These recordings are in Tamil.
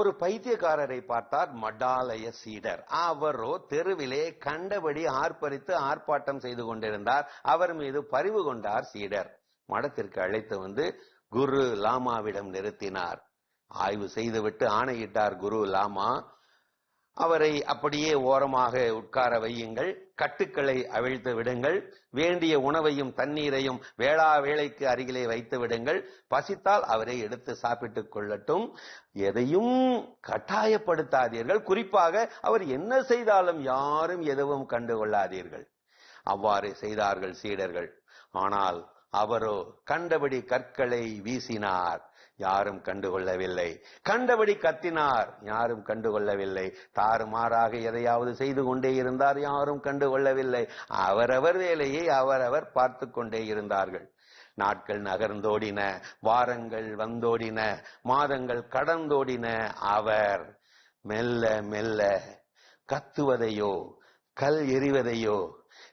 ஒரு பைத்தியக்காரரை பார்த்தார் மடாலய சீடர். அவரோ தெருவிலே கண்டபடி ஆர்ப்பரித்து ஆர்ப்பாட்டம் செய்து கொண்டிருந்தார். அவர் மீது பரிவு கொண்டார் சீடர். மடத்திற்கு அழைத்து வந்து குரு லாமாவிடம் நிறுத்தினார். ஆய்வு செய்துவிட்டு ஆணையிட்டார் குரு லாமா அவரை அப்படியே ஓரமாக உட்கார வையுங்கள். கட்டுக்களை அவிழ்த்து விடுங்கள். வேண்டிய உணவையும் தண்ணீரையும் வேளா வேளைக்கு அருகிலே வைத்து விடுங்கள். பசித்தால் அவரை எடுத்து சாப்பிட்டுக் கொள்ளட்டும். எதையும் கட்டாயப்படுத்தாதீர்கள். குறிப்பாக அவர் என்ன செய்தாலும் யாரும் எதுவும் கண்டுகொள்ளாதீர்கள். அவ்வாறு செய்தார்கள் சீடர்கள். ஆனால் அவரோ கண்டபடி கற்களை வீசினார். யாரும் கண்டுகொள்ளவில்லை. கண்டபடி கத்தினார் யாரும் கண்டுகொள்ளவில்லை. தாறுமாறாக எதையாவது செய்து கொண்டே இருந்தார் யாரும் கண்டுகொள்ளவில்லை. அவரவர் வேலையை அவரவர் பார்த்து கொண்டே இருந்தார்கள். நாட்கள் நகர்ந்தோடின வாரங்கள் வந்தோடின மாதங்கள் கடந்தோடின அவர் மெல்ல மெல்ல கத்துவதையோ கல் எறிவதையோ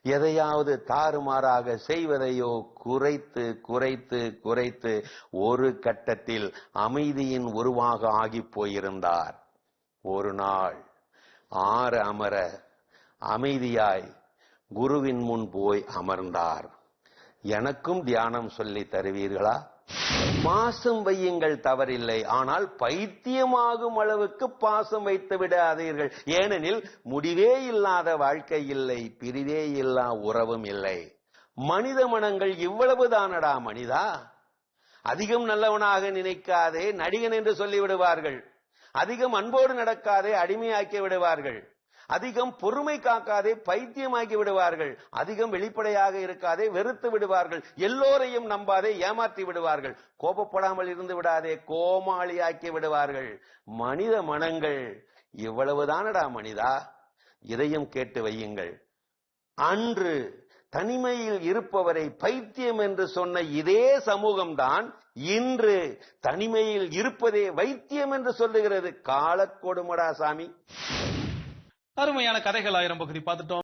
எதையாவது தாறுமாறாக செய்வதையோ குறைத்து குறைத்து குறைத்து ஒரு கட்டத்தில் அமைதியின் உருவாக ஆகி போயிருந்தார். ஒரு நாள் ஆறு அமர அமைதியாய் குருவின் முன் போய் அமர்ந்தார். எனக்கும் தியானம் சொல்லி தருவீர்களா? பாசம் வையுங்கள் தவறில்லை. ஆனால் பைத்தியமாகும் அளவுக்கு பாசம் வைத்து விடாதீர்கள். ஏனெனில் முடிவே இல்லாத வாழ்க்கை இல்லை பிரிவே இல்லா உறவும் இல்லை. மனித மனங்கள் இவ்வளவுதானடா மனிதா? அதிகம் நல்லவனாக நினைக்காதே நடிகன் என்று சொல்லி விடுவார்கள் அதிகம் அன்போடு நடக்காதே அடிமையாக்கி விடுவார்கள். அதிகம் பொறுமை காக்காதே பைத்தியமாக்கி விடுவார்கள். அதிகம் வெளிப்படையாக இருக்காதே வெறுத்து விடுவார்கள். எல்லோரையும் நம்பாதே ஏமாற்றி விடுவார்கள். கோபப்படாமல் இருந்து விடாதே கோமாளியாக்கி விடுவார்கள். மனித மனங்கள் இவ்வளவுதானடா மனிதா? இதையும் கேட்டு வையுங்கள். அன்று தனிமையில் இருப்பவரை பைத்தியம் என்று சொன்ன இதே சமூகம்தான் இன்று தனிமையில் இருப்பதே வைத்தியம் என்று சொல்லுகிறது. காலக்கொடுமடா சாமி. அருமையான கதைகள் ஆயிரம் பகுதி பார்த்துட்டோம்.